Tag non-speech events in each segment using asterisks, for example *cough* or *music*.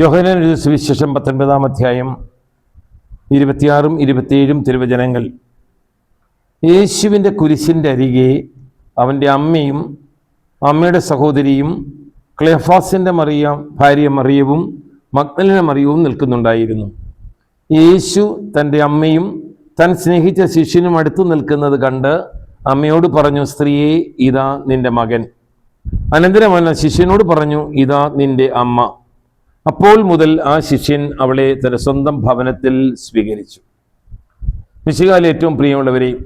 യോഹനാൻ സുവിശേഷം പത്തൊൻപതാം അധ്യായം ഇരുപത്തിയാറും ഇരുപത്തിയേഴും തിരുവചനങ്ങൾ. യേശുവിന്റെ കുരിശിന്റെ അരികെ അവന്റെ അമ്മയും അമ്മയുടെ സഹോദരിയും ക്ലെഫാസിന്റെ മറിയ ഭാര്യ മറിയവും മക്നലിനെ മറിയവും നിൽക്കുന്നുണ്ടായിരുന്നു. യേശു തന്റെ അമ്മയും താൻ സ്നേഹിച്ച ശിഷ്യനും അടുത്തു നിൽക്കുന്നത് കണ്ട് അമ്മയോട് പറഞ്ഞു സ്ത്രീയെ ഇതാ നിന്റെ മകൻ. അനന്തരം അവൻ ശിഷ്യനോട് പറഞ്ഞു ഇതാ നിന്റെ അമ്മ. അപ്പോൾ മുതൽ ആ ശിഷ്യൻ അവളെ തന്റെ സ്വന്തം ഭവനത്തിൽ സ്വീകരിച്ചു. മിശികാല ഏറ്റവും പ്രിയമുള്ളവരെ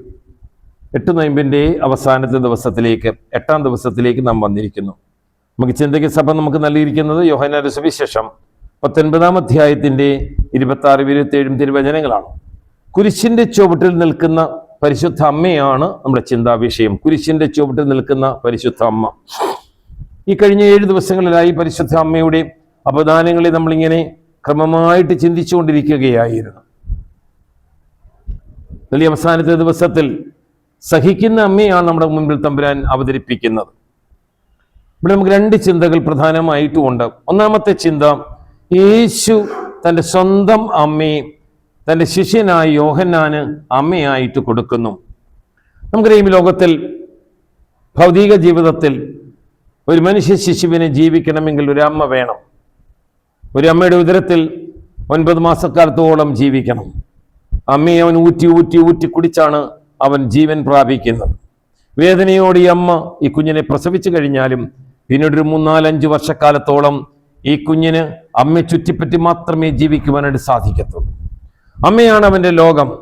എട്ട് നൊയമ്പിന്റെ അവസാനത്തെ ദിവസത്തിലേക്ക് എട്ടാം ദിവസത്തിലേക്ക് നാം വന്നിരിക്കുന്നു. നമുക്ക് ചിന്തയ്ക്ക് സഭ നമുക്ക് നൽകിയിരിക്കുന്നത് യോഹനാര സുവിശേഷം പത്തൊൻപതാം അധ്യായത്തിന്റെ ഇരുപത്തി ആറ് ഇരുപത്തിയേഴും തിരുവചനങ്ങളാണ്. കുരിശിന്റെ ചുവട്ടിൽ നിൽക്കുന്ന പരിശുദ്ധ അമ്മയാണ് നമ്മുടെ ചിന്താ വിഷയം കുരിശിന്റെ ചുവട്ടിൽ നിൽക്കുന്ന പരിശുദ്ധ അമ്മ. ഈ കഴിഞ്ഞ ഏഴ് ദിവസങ്ങളിലായി പരിശുദ്ധ അമ്മയുടെ അപദാനങ്ങളെ നമ്മളിങ്ങനെ ക്രമമായിട്ട് ചിന്തിച്ചുകൊണ്ടിരിക്കുകയായിരുന്നു. വലിയ അവസാനത്തെ ദിവസത്തിൽ സഹിക്കുന്ന അമ്മയാണ് നമ്മുടെ മുമ്പിൽ തമ്പുരാൻ അവതരിപ്പിക്കുന്നത്. ഇവിടെ നമുക്ക് രണ്ട് ചിന്തകൾ പ്രധാനമായിട്ടുമുണ്ട് ഒന്നാമത്തെ ചിന്ത യേശു തന്റെ സ്വന്തം അമ്മയെ തന്റെ ശിഷ്യനായ യോഹന്നാന് അമ്മയായിട്ട് കൊടുക്കുന്നു. നമുക്കറിയാം ഈ ലോകത്തിൽ ഭൗതിക ജീവിതത്തിൽ ഒരു മനുഷ്യ ശിശുവിനെ ജീവിക്കണമെങ്കിൽ ഒരു അമ്മ വേണം. ഒരു അമ്മയുടെ ഉദരത്തിൽ ഒൻപത് മാസക്കാലത്തോളം ജീവിക്കണം. അമ്മയെ അവൻ ഊറ്റി ഊറ്റി ഊറ്റി കുടിച്ചാണ് അവൻ ജീവൻ പ്രാപിക്കുന്നത്. വേദനയോട് ഈ അമ്മ ഈ കുഞ്ഞിനെ പ്രസവിച്ചു കഴിഞ്ഞാലും പിന്നീട് ഒരു മൂന്നാലഞ്ച് വർഷക്കാലത്തോളം ഈ കുഞ്ഞിന് അമ്മയെ ചുറ്റിപ്പറ്റി മാത്രമേ ജീവിക്കുവാനായിട്ട് സാധിക്കത്തുള്ളൂ. അമ്മയാണ് അവന്റെ ലോകം.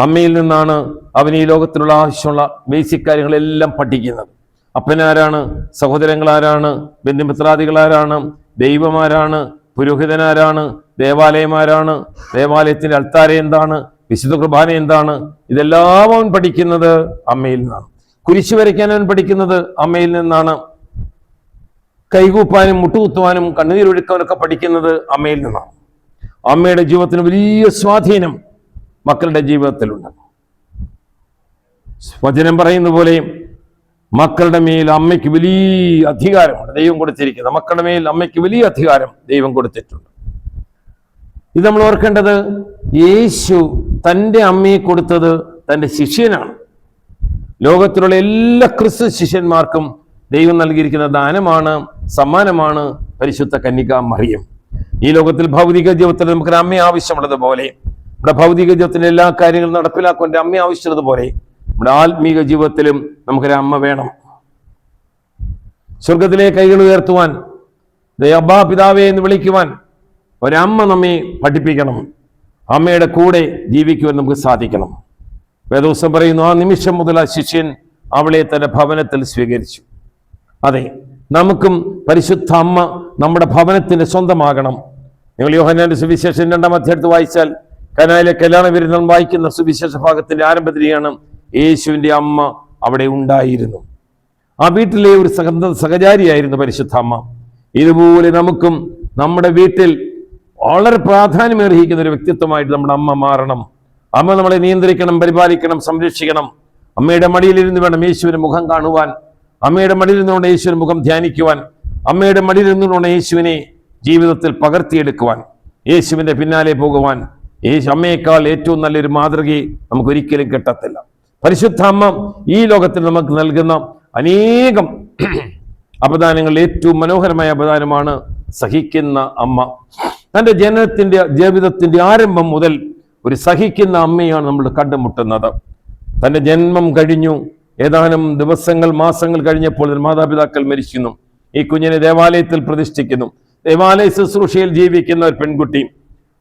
അമ്മയിൽ നിന്നാണ് അവൻ ഈ ലോകത്തിലുള്ള ആവശ്യമുള്ള ബേസിക് കാര്യങ്ങളെല്ലാം പഠിക്കുന്നത്. അപ്പനാരാണ് സഹോദരങ്ങളാരാണ് ബന്ധുമിത്രാദികളാരാണ് ദൈവമാരാണ് പുരോഹിതനാരാണ്? ദേവാലയമാരാണ്? ദേവാലയത്തിന്റെ അൾത്താര എന്താണ്? വിശുദ്ധ കുർബാന എന്താണ്? ഇതെല്ലാം അവൻ പഠിക്കുന്നത് അമ്മയിൽ നിന്നാണ്. കുരിശു വരയ്ക്കാൻ അവൻ പഠിക്കുന്നത് അമ്മയിൽ നിന്നാണ്. കൈകൂപ്പാനും മുട്ടുകുത്തുവാനും കണ്ണുനീരൊഴുക്കാനൊക്കെ പഠിക്കുന്നത് അമ്മയിൽ നിന്നാണ്. അമ്മയുടെ ജീവിതത്തിന് വലിയ സ്വാധീനം മക്കളുടെ ജീവിതത്തിലുണ്ട്. വചനം പറയുന്ന പോലെ മക്കളുടെ മേൽ അമ്മയ്ക്ക് വലിയ അധികാരമാണ് ദൈവം കൊടുത്തിരിക്കുന്നത് മക്കളുടെ മേൽ അമ്മയ്ക്ക് വലിയ അധികാരം ദൈവം കൊടുത്തിട്ടുണ്ട്. ഇത് നമ്മൾ ഓർക്കേണ്ടത് യേശു തന്റെ അമ്മയെ കൊടുത്തത് തന്റെ ശിഷ്യനാണ്. ലോകത്തിലുള്ള എല്ലാ ക്രിസ്തു ശിഷ്യന്മാർക്കും ദൈവം നൽകിയിരിക്കുന്ന ദാനമാണ് സമ്മാനമാണ് പരിശുദ്ധ കന്യക മറിയം. ഈ ലോകത്തിൽ ഭൗതിക ജീവിതത്തിൽ നമുക്ക് അമ്മ ആവശ്യമുള്ളതുപോലെ നമ്മുടെ ഭൗതിക ജീവിതത്തിന്റെ എല്ലാ കാര്യങ്ങളും നടപ്പിലാക്കുവാൻ ഒരു അമ്മ ആവശ്യമുള്ളതുപോലെ നമ്മുടെ ആത്മീക ജീവിതത്തിലും നമുക്കൊരു അമ്മ വേണം. സ്വർഗത്തിലെ കൈകൾ ഉയർത്തുവാൻ ദയബാ പിതാവേ എന്ന് വിളിക്കുവാൻ ഒരമ്മ നമ്മെ പഠിപ്പിക്കണം. അമ്മയുടെ കൂടെ ജീവിക്കുവാൻ നമുക്ക് സാധിക്കണം. വേദോസം പറയുന്നു ആ നിമിഷം മുതൽ ആ ശിഷ്യൻ അവളെ തന്റെ ഭവനത്തിൽ സ്വീകരിച്ചു. അതെ നമുക്കും പരിശുദ്ധ അമ്മ നമ്മുടെ ഭവനത്തിന് സ്വന്തമാകണം. നിങ്ങൾ യോഹനാന്റെ സുവിശേഷം രണ്ടാം അധ്യായത്തിൽ വായിച്ചാൽ കനാലിലെ കല്യാണ വിരുന്നം വായിക്കുന്ന സുവിശേഷ ഭാഗത്തിന്റെ ആരംഭത്തിലെയാണ് യേശുവിന്റെ അമ്മ അവിടെ ഉണ്ടായിരുന്നു. ആ വീട്ടിലെ ഒരു സഹ സഹചാരിയായിരുന്നു പരിശുദ്ധ അമ്മ. ഇതുപോലെ നമുക്കും നമ്മുടെ വീട്ടിൽ വളരെ പ്രാധാന്യമേറിയിക്കുന്ന ഒരു വ്യക്തിത്വമായിട്ട് നമ്മുടെ അമ്മ മാറണം. അമ്മ നമ്മളെ നിയന്ത്രിക്കണം പരിപാലിക്കണം സംരക്ഷിക്കണം. അമ്മയുടെ മടിയിലിരുന്ന് വേണം യേശുവിന് മുഖം കാണുവാൻ. അമ്മയുടെ മടിയിൽ നിന്നുകൊണ്ട് യേശുവിന്റെ മുഖം ധ്യാനിക്കുവാൻ. അമ്മയുടെ മടിയിൽ നിന്നുകൊണ്ട് യേശുവിനെ ജീവിതത്തിൽ പകർത്തിയെടുക്കുവാൻ. യേശുവിന്റെ പിന്നാലെ പോകുവാൻ. യേശു അമ്മയേക്കാൾ ഏറ്റവും നല്ലൊരു മാതൃകയെ നമുക്കൊരിക്കലും കിട്ടത്തില്ല. പരിശുദ്ധ അമ്മ ഈ ലോകത്തിൽ നമുക്ക് നൽകുന്ന അനേകം *clears throat* അപദാനങ്ങളിൽ ഏറ്റവും മനോഹരമായ അപദാനമാണ് സഹിക്കുന്ന അമ്മ. തന്റെ ജനനത്തിന്റെ ജീവിതത്തിന്റെ ആരംഭം മുതൽ ഒരു സഹിക്കുന്ന അമ്മയാണ് നമ്മൾ കണ്ടുമുട്ടുന്നത്. തന്റെ ജന്മം കഴിഞ്ഞു. ഏതാനും ദിവസങ്ങൾ മാസങ്ങൾ കഴിഞ്ഞപ്പോൾ മാതാപിതാക്കൾ മരിക്കുന്നു. ഈ കുഞ്ഞിനെ ദേവാലയത്തിൽ പ്രതിഷ്ഠിക്കുന്നു. ദേവാലയ ശുശ്രൂഷയിൽ ജീവിക്കുന്ന ഒരു പെൺകുട്ടി.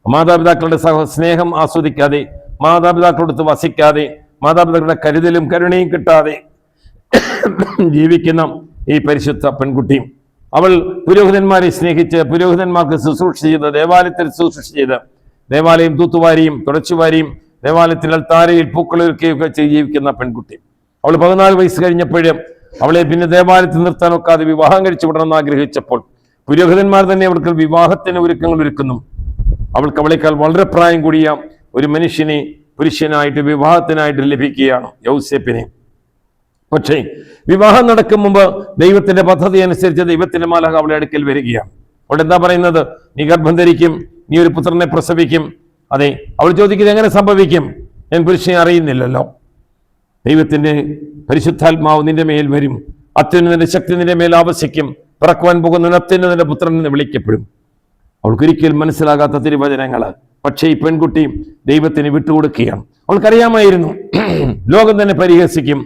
മാതാപിതാക്കളുടെ സഹ സ്നേഹം ആസ്വദിക്കാതെ മാതാപിതാക്കളുടെ അടുത്ത് വസിക്കാതെ മാതാപിതാക്കളുടെ കരുതലും കരുണയും കിട്ടാതെ ജീവിക്കുന്ന ഈ പരിശുദ്ധ പെൺകുട്ടിയും അവൾ പുരോഹിതന്മാരെ സ്നേഹിച്ച് പുരോഹിതന്മാർക്ക് ശുശ്രൂഷ ചെയ്ത് ദേവാലയത്തിൽ ശുശ്രൂഷ ചെയ്ത് ദേവാലയം തൂത്തുവാരിയും തുടച്ചുവാരിയും ദേവാലയത്തിൽ അൽത്താരയിൽ പൂക്കളൊരുക്കുകയൊക്കെ ചെയ്ത് ജീവിക്കുന്ന പെൺകുട്ടി. അവൾ പതിനാല് വയസ്സ് കഴിഞ്ഞപ്പോഴും അവളെ പിന്നെ ദേവാലയത്തിൽ നിർത്താൻ ഒക്കാതെ വിവാഹം കഴിച്ചു വിടണമെന്ന് ആഗ്രഹിച്ചപ്പോൾ പുരോഹിതന്മാർ തന്നെ അവൾക്ക് വിവാഹത്തിന് ഒരുക്കങ്ങൾ ഒരുക്കുന്നു. അവൾക്ക് അവളേക്കാൾ വളരെ പ്രായം കൂടിയ ഒരു മനുഷ്യനെ പുരുഷനായിട്ട് വിവാഹത്തിനായിട്ട് ലഭിക്കുകയാണ് യൗസേപ്പിനെ. പക്ഷേ വിവാഹം നടക്കും മുമ്പ് ദൈവത്തിന്റെ പദ്ധതി അനുസരിച്ച് ദൈവത്തിന്റെ മാലക അവളെ അടുക്കൽ വരികയാണ്. അവിടെ എന്താ പറയുന്നത്? നീ ഗർഭം ധരിക്കും നീ ഒരു പുത്രനെ പ്രസവിക്കും. അതെ അവൾ ചോദിക്കുന്നത് എങ്ങനെ സംഭവിക്കും? ഞാൻ പുരുഷനെ അറിയുന്നില്ലല്ലോ. ദൈവത്തിന്റെ പരിശുദ്ധാത്മാവ് നിന്റെ മേൽ വരും. അത്യുന്നതിന്റെ ശക്തി നിന്റെ മേൽ ആവശ്യിക്കും പിറക്കുവാൻ പോകുന്ന അത്യുന്നതിന്റെ പുത്രൻ എന്ന് വിളിക്കപ്പെടും. അവൾക്കൊരിക്കലും മനസ്സിലാകാത്ത തിരുവചനങ്ങൾ പക്ഷേ ഈ പെൺകുട്ടി ദൈവത്തിന് വിട്ടുകൊടുക്കുകയാണ്. അവൾക്കറിയാമായിരുന്നു ലോകം തന്നെ പരിഹസിക്കും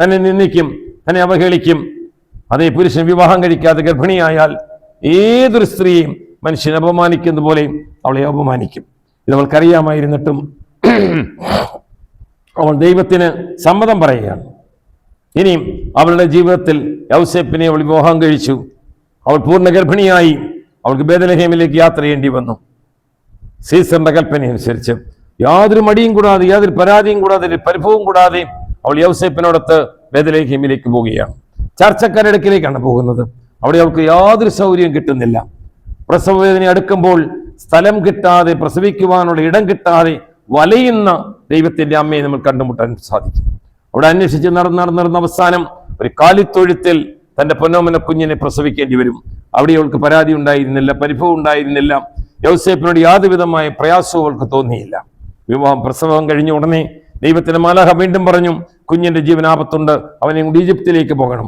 തന്നെ നിന്ദിക്കും തന്നെ അവഹേളിക്കും. അതേ പുരുഷൻ വിവാഹം കഴിക്കാതെ ഗർഭിണിയായാൽ ഏതൊരു സ്ത്രീയും മനുഷ്യനെ അപമാനിക്കുന്ന പോലെ അവളെ അപമാനിക്കും. ഇത് അവൾക്കറിയാമായിരുന്നിട്ടും അവൾ ദൈവത്തിന് സമ്മതം പറയുകയാണ്. ഇനിയും അവളുടെ ജീവിതത്തിൽ യൗസേപ്പിനെ അവൾ വിവാഹം കഴിച്ചു. അവൾ പൂർണ ഗർഭിണിയായി. അവൾക്ക് ബേദലഹേമിലേക്ക് യാത്ര ചെയ്യേണ്ടി വന്നു. സീസറിന്റെ കൽപ്പനയനുസരിച്ച് യാതൊരു മടിയും കൂടാതെ യാതൊരു പരാതിയും കൂടാതെ പരിഭവവും കൂടാതെ അവൾ യൗസേപ്പിനോടത്ത് ബേദലഹേമിലേക്ക് പോവുകയാണ്. ചർച്ചക്കാരടുക്കിലേക്കാണ് പോകുന്നത്. അവിടെ അവൾക്ക് യാതൊരു സൗകര്യവും കിട്ടുന്നില്ല. പ്രസവവേദന അടുക്കുമ്പോൾ സ്ഥലം കിട്ടാതെ പ്രസവിക്കുവാനുള്ള ഇടം കിട്ടാതെ വലയുന്ന ദൈവത്തിന്റെ അമ്മയെ നമ്മൾ കണ്ടുമുട്ടാൻ സാധിക്കും. അവിടെ അന്വേഷിച്ച് നടന്ന് നടന്ന് നടന്ന അവസാനം ഒരു കാലിത്തൊഴുത്തിൽ തന്റെ പൊന്നോമന കുഞ്ഞിനെ പ്രസവിക്കേണ്ടി വരും. അവിടെ അവൾക്ക് പരാതി ഉണ്ടായിരുന്നില്ല പരിഭവം ഉണ്ടായിരുന്നില്ല. യൗസേപ്പിനോട് യാതൊരുവിധമായ പ്രയാസവും അവൾക്ക് തോന്നിയില്ല. വിവാഹം പ്രസവം കഴിഞ്ഞ ഉടനെ ദൈവത്തിന്റെ മാലാഹ വീണ്ടും പറഞ്ഞു കുഞ്ഞിന്റെ ജീവൻ ആപത്തുണ്ട് അവനെ ഈജിപ്തിലേക്ക് പോകണം.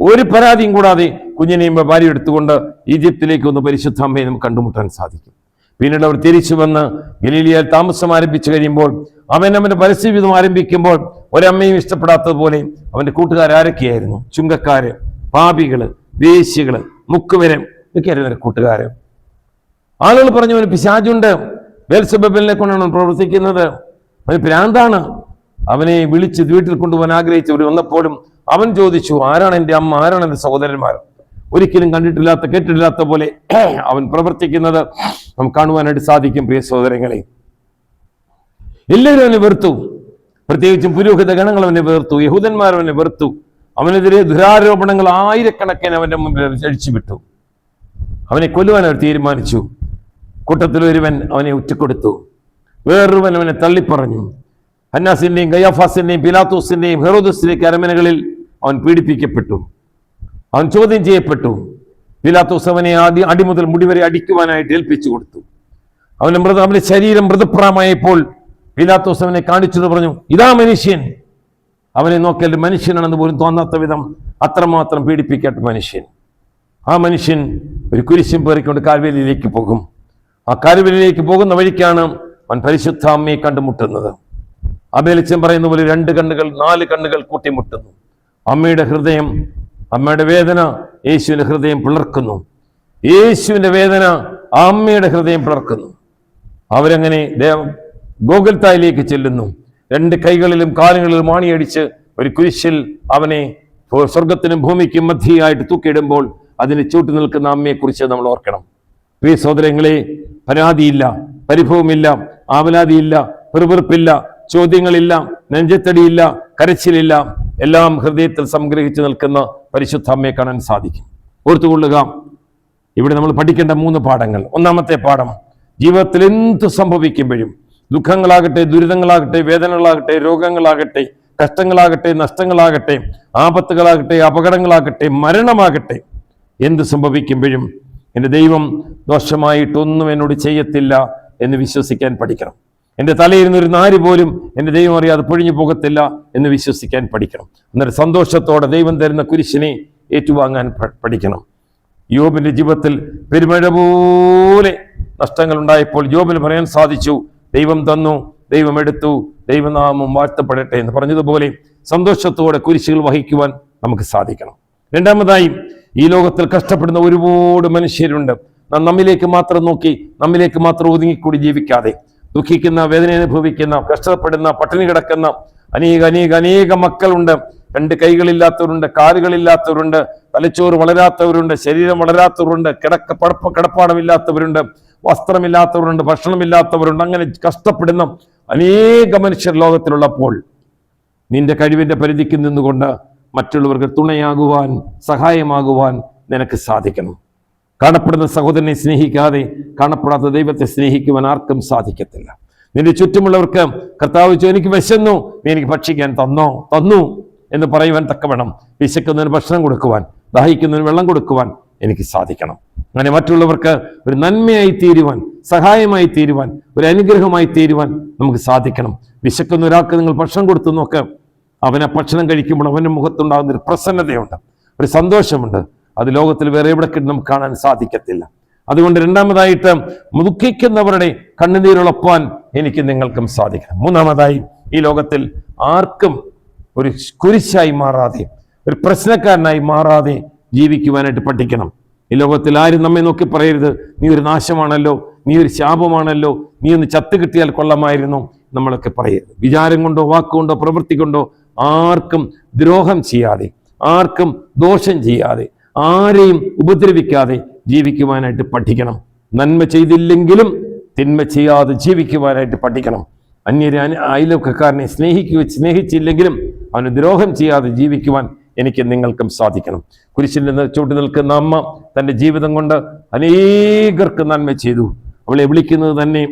ഒരു പരാതിയും കൂടാതെ കുഞ്ഞിനെയും ഭാര്യ എടുത്തുകൊണ്ട് ഈജിപ്തിലേക്ക് ഒന്ന് പരിശുദ്ധ അമ്മയെ നമുക്ക് കണ്ടുമുട്ടാൻ സാധിക്കും. പിന്നീട് അവർ തിരിച്ചു വന്ന് ഗലീലിയ താമസം ആരംഭിച്ചു കഴിയുമ്പോൾ അവൻ അവന്റെ പരസ്യവിധം ആരംഭിക്കുമ്പോൾ ഒരമ്മയും ഇഷ്ടപ്പെടാത്തതുപോലെ അവന്റെ കൂട്ടുകാരാരൊക്കെയായിരുന്നു ചുങ്കക്കാര് പാപികൾ വേശ്യകൾ മുക്കുവരം ഇതൊക്കെയായിരുന്നു കൂട്ടുകാര്. ആളുകൾ പറഞ്ഞു അവന് പിശാജുണ്ട് ബേൽസബബലിനെ കൊണ്ടാണ് പ്രവർത്തിക്കുന്നത്. അവന് പ്രാന്താണ്. അവനെ വിളിച്ച് വീട്ടിൽ കൊണ്ടുപോകാൻ ആഗ്രഹിച്ചവർ വന്നപ്പോഴും അവൻ ചോദിച്ചു ആരാണ് എന്റെ അമ്മ? ആരാണ് എന്റെ സഹോദരന്മാർ? ഒരിക്കലും കണ്ടിട്ടില്ലാത്ത കേട്ടിട്ടില്ലാത്ത പോലെ അവൻ പ്രവർത്തിക്കുന്നത് നമുക്ക് കാണുവാനായിട്ട് സാധിക്കും പ്രിയ സഹോദരങ്ങളെ. എല്ലാവരും അവനെ വെറുത്തു. പ്രത്യേകിച്ചും പുരോഹിത ഗണങ്ങൾ അവനെ വെറുത്തു. യഹൂദന്മാർ അവനെ വെറുത്തു. അവനെതിരെ ദുരാരോപണങ്ങൾ ആയിരക്കണക്കിന് അവന്റെ മുമ്പിൽ അഴിച്ചുവിട്ടു. അവനെ കൊല്ലുവാൻ അവർ തീരുമാനിച്ചു. കൂട്ടത്തിൽ ഒരുവൻ അവനെ ഉറ്റക്കൊടുത്തു. വേറൊരുവൻ അവനെ തള്ളിപ്പറഞ്ഞു. ഹന്നാസിന്റെയും ഗയാഫാസിന്റെയും പിലാത്തോസിന്റെയും ഹെറോദസിന്റെയും അരമനകളിൽ അവൻ പീഡിപ്പിക്കപ്പെട്ടു. അവൻ ചോദ്യം ചെയ്യപ്പെട്ടു. പിലാത്തോസ് അവനെ ആദ്യം അടി മുതൽ മുടി വരെ അടിക്കുവാനായിട്ട് ഏൽപ്പിച്ചു കൊടുത്തു. അവന്റെ മൃത അവന്റെ ശരീരം മൃതപ്രായമായപ്പോൾ പിലാത്തോസ് അവനെ കാണിച്ചു പറഞ്ഞു ഇതാ മനുഷ്യൻ. അവനെ നോക്കിയാൽ മനുഷ്യനാണെന്ന് പോലും തോന്നാത്ത വിധം അത്രമാത്രം പീഡിപ്പിക്കട്ടെ മനുഷ്യൻ. ആ മനുഷ്യൻ ഒരു കുരിശും പേറിക്കൊണ്ട് കാൽവേലിയിലേക്ക് പോകും. ആ കരുവിലേക്ക് പോകുന്ന വഴിക്കാണ് അവൻ പരിശുദ്ധ അമ്മയെ കണ്ടുമുട്ടുന്നത്. അബേലിച്ചൻ പറയുന്ന പോലെ രണ്ട് കണ്ണുകൾ നാല് കണ്ണുകൾ കൂട്ടിമുട്ടുന്നു. അമ്മയുടെ ഹൃദയം അമ്മയുടെ വേദന യേശുവിന്റെ ഹൃദയം പിളർക്കുന്നു. യേശുവിന്റെ വേദന ആ അമ്മയുടെ ഹൃദയം പിളർക്കുന്നു. അവരങ്ങനെ ദേവ ഗോകുൽത്തായിലേക്ക് ചെല്ലുന്നു. രണ്ട് കൈകളിലും കാലുകളിലും മാണിയടിച്ച് ഒരു കുരിശിൽ അവനെ സ്വർഗത്തിനും ഭൂമിക്കും മധ്യയായിട്ട് തൂക്കിയിടുമ്പോൾ അതിന് ചൂട്ടു നിൽക്കുന്ന അമ്മയെക്കുറിച്ച് നമ്മൾ ഓർക്കണം. പ്രിയ സഹോദരങ്ങളെ പരാതിയില്ല പരിഭവമില്ല ആവലാതിയില്ല പെറുപെറുപ്പില്ല ചോദ്യങ്ങളില്ല നെഞ്ചത്തടിയില്ല കരച്ചിലില്ല എല്ലാം ഹൃദയത്തിൽ സംഗ്രഹിച്ചു നിൽക്കുന്ന പരിശുദ്ധ അമ്മയെ കാണാൻ സാധിക്കും. ഓർത്തുകൊള്ളുക ഇവിടെ നമ്മൾ പഠിക്കേണ്ട മൂന്ന് പാഠങ്ങൾ. ഒന്നാമത്തെ പാഠം ജീവിതത്തിൽ എന്ത് സംഭവിക്കുമ്പോഴും ദുഃഖങ്ങളാകട്ടെ ദുരിതങ്ങളാകട്ടെ വേദനകളാകട്ടെ രോഗങ്ങളാകട്ടെ കഷ്ടങ്ങളാകട്ടെ നഷ്ടങ്ങളാകട്ടെ ആപത്തുകളാകട്ടെ അപകടങ്ങളാകട്ടെ മരണമാകട്ടെ എന്ത് സംഭവിക്കുമ്പോഴും എന്റെ ദൈവം ദോഷമായിട്ടൊന്നും എന്നോട് ചെയ്യത്തില്ല എന്ന് വിശ്വസിക്കാൻ പഠിക്കണം. എന്റെ തലയിരുന്ന ഒരു നാര് പോലും എന്റെ ദൈവം അറിയാതെ പൊഴിഞ്ഞു പോകത്തില്ല എന്ന് വിശ്വസിക്കാൻ പഠിക്കണം. എന്നിട്ട് സന്തോഷത്തോടെ ദൈവം തരുന്ന കുരിശിനെ ഏറ്റുവാങ്ങാൻ പഠിക്കണം. യോബിന്റെ ജീവിതത്തിൽ പെരുമഴ പോലെ നഷ്ടങ്ങൾ ഉണ്ടായപ്പോൾ യോബിന് പറയാൻ സാധിച്ചു ദൈവം തന്നു ദൈവം എടുത്തു ദൈവനാമം വാഴ്ത്തപ്പെടട്ടെ എന്ന് പറഞ്ഞതുപോലെ സന്തോഷത്തോടെ കുരിശുകൾ വഹിക്കുവാൻ നമുക്ക് സാധിക്കണം. രണ്ടാമതായി ഈ ലോകത്തിൽ കഷ്ടപ്പെടുന്ന ഒരുപാട് മനുഷ്യരുണ്ട്. നാം നമ്മിലേക്ക് മാത്രം നോക്കി നമ്മിലേക്ക് മാത്രം ഒതുങ്ങിക്കൂടി ജീവിക്കാതെ. ദുഃഖിക്കുന്ന വേദന അനുഭവിക്കുന്ന കഷ്ടപ്പെടുന്ന പട്ടിണി കിടക്കുന്ന അനേക അനേക അനേക മക്കളുണ്ട്. രണ്ട് കൈകളില്ലാത്തവരുണ്ട് കാലുകളില്ലാത്തവരുണ്ട് തലച്ചോറ് വളരാത്തവരുണ്ട് ശരീരം വളരാത്തവരുണ്ട് കിടക്ക പടപ്പ കിടപ്പാടമില്ലാത്തവരുണ്ട് വസ്ത്രമില്ലാത്തവരുണ്ട് ഭക്ഷണമില്ലാത്തവരുണ്ട്. അങ്ങനെ കഷ്ടപ്പെടുന്ന അനേക മനുഷ്യർ ലോകത്തിലുള്ളപ്പോൾ നിന്റെ കഴിവിന്റെ പരിധിക്ക് നിന്നുകൊണ്ട് മറ്റുള്ളവർക്ക് തുണയാകുവാൻ സഹായമാകുവാൻ നിനക്ക് സാധിക്കണം. കാണപ്പെടുന്ന സഹോദരനെ സ്നേഹിക്കാതെ കാണപ്പെടാത്ത ദൈവത്തെ സ്നേഹിക്കുവാൻ ആർക്കും സാധിക്കത്തില്ല. നിന്റെ ചുറ്റുമുള്ളവർക്ക് കർത്താവ് എനിക്ക് വിശന്നു നീ എനിക്ക് ഭക്ഷിക്കാൻ തന്നോ? തന്നു എന്ന് പറയുവാൻ തക്കവണ്ണം വിശക്കുന്നതിന് ഭക്ഷണം കൊടുക്കുവാൻ ദാഹിക്കുന്നതിന് വെള്ളം കൊടുക്കുവാൻ എനിക്ക് സാധിക്കണം. അങ്ങനെ മറ്റുള്ളവർക്ക് ഒരു നന്മയായി തീരുവാൻ സഹായമായി തീരുവാൻ ഒരു അനുഗ്രഹമായി തീരുവാൻ നമുക്ക് സാധിക്കണം. വിശക്കുന്ന ഒരാൾക്ക് നിങ്ങൾ ഭക്ഷണം കൊടുത്തു നോക്ക്. അവനെ ഭക്ഷണം കഴിക്കുമ്പോൾ അവന്റെ മുഖത്തുണ്ടാകുന്ന ഒരു പ്രസന്നതയുണ്ട് ഒരു സന്തോഷമുണ്ട്. അത് ലോകത്തിൽ വേറെ എവിടെ നമുക്ക് കാണാൻ സാധിക്കത്തില്ല. അതുകൊണ്ട് രണ്ടാമതായിട്ട് ദുഃഖിക്കുന്നവരുടെ കണ്ണുനീരുളപ്പാൻ എനിക്ക് നിങ്ങൾക്കും സാധിക്കണം. മൂന്നാമതായി ഈ ലോകത്തിൽ ആർക്കും ഒരു കുരിശായി മാറാതെ ഒരു പ്രശ്നക്കാരനായി മാറാതെ ജീവിക്കുവാനായിട്ട് പഠിക്കണം. ഈ ലോകത്തിൽ ആരും നമ്മെ നോക്കി പറയരുത്. നീ ഒരു നാശമാണല്ലോ നീ ഒരു ശാപമാണല്ലോ നീ ഒന്ന് ചത്ത് കിട്ടിയാൽ കൊള്ളമായിരുന്നു നമ്മളൊക്കെ പറയരുത്. വിചാരം കൊണ്ടോ വാക്കുകൊണ്ടോ പ്രവൃത്തി കൊണ്ടോ ആർക്കും ദ്രോഹം ചെയ്യാതെ ആർക്കും ദോഷം ചെയ്യാതെ ആരെയും ഉപദ്രവിക്കാതെ ജീവിക്കുവാനായിട്ട് പഠിക്കണം. നന്മ ചെയ്തില്ലെങ്കിലും തിന്മ ചെയ്യാതെ ജീവിക്കുവാനായിട്ട് പഠിക്കണം. അന്യരെ അയലൊക്കക്കാരനെ സ്നേഹിക്കുക സ്നേഹിച്ചില്ലെങ്കിലും അവന് ദ്രോഹം ചെയ്യാതെ ജീവിക്കുവാൻ എനിക്ക് നിങ്ങൾക്കും സാധിക്കണം. നിന്ന് ചൂട്ടി നിൽക്കുന്ന അമ്മ തന്റെ ജീവിതം കൊണ്ട് അനേകർക്ക് നന്മ ചെയ്തു. അവളെ വിളിക്കുന്നത് തന്നെ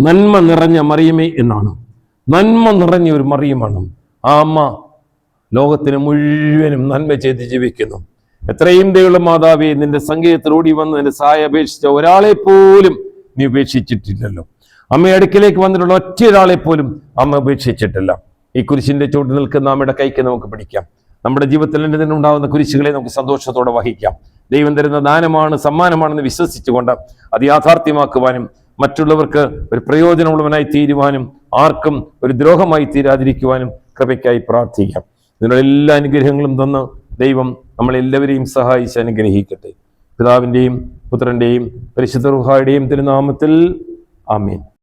നന്മ നിറഞ്ഞ മറിയമേ എന്നാണ്. നന്മ നിറഞ്ഞ ഒരു മറിയുമാണ് ആ അമ്മ ലോകത്തിന് മുഴുവനും നന്മ ചെയ്ത് ജീവിക്കുന്നു. എത്രയും ദയുള്ള മാതാവി നിന്റെ സംഗീതത്തിൽ ഓടി വന്ന് നിന്റെ സഹായം അപേക്ഷിച്ച ഒരാളെ പോലും നീ ഉപേക്ഷിച്ചിട്ടില്ലല്ലോ. അമ്മ അടുക്കിലേക്ക് വന്നിട്ടുള്ള ഒറ്റ ഒരാളെ പോലും അമ്മ ഉപേക്ഷിച്ചിട്ടില്ല. ഈ കുരിശിന്റെ ചൂട് നിൽക്കുന്ന അമ്മയുടെ കൈക്ക് നമുക്ക് പിടിക്കാം. നമ്മുടെ ജീവിതത്തിൽ തന്നെ ഉണ്ടാകുന്ന കുരിശുകളെ നമുക്ക് സന്തോഷത്തോടെ വഹിക്കാം. ദൈവം തരുന്ന ദാനമാണ് സമ്മാനമാണെന്ന് വിശ്വസിച്ചുകൊണ്ട് അത് യാഥാർത്ഥ്യമാക്കുവാനും മറ്റുള്ളവർക്ക് ഒരു പ്രയോജനമുള്ളവനായി തീരുവാനും ആർക്കും ഒരു ദ്രോഹമായി തീരാതിരിക്കുവാനും കൃപയ്ക്കായി പ്രാർത്ഥിക്കാം. ഇതിനുള്ള എല്ലാ അനുഗ്രഹങ്ങളും തന്ന് ദൈവം നമ്മളെല്ലാവരെയും സഹായിച്ച് അനുഗ്രഹിക്കട്ടെ. പിതാവിന്റെയും പുത്രന്റെയും പരിശുദ്ധ റുഹായുടെയും തിരുനാമത്തിൽ ആമീൻ.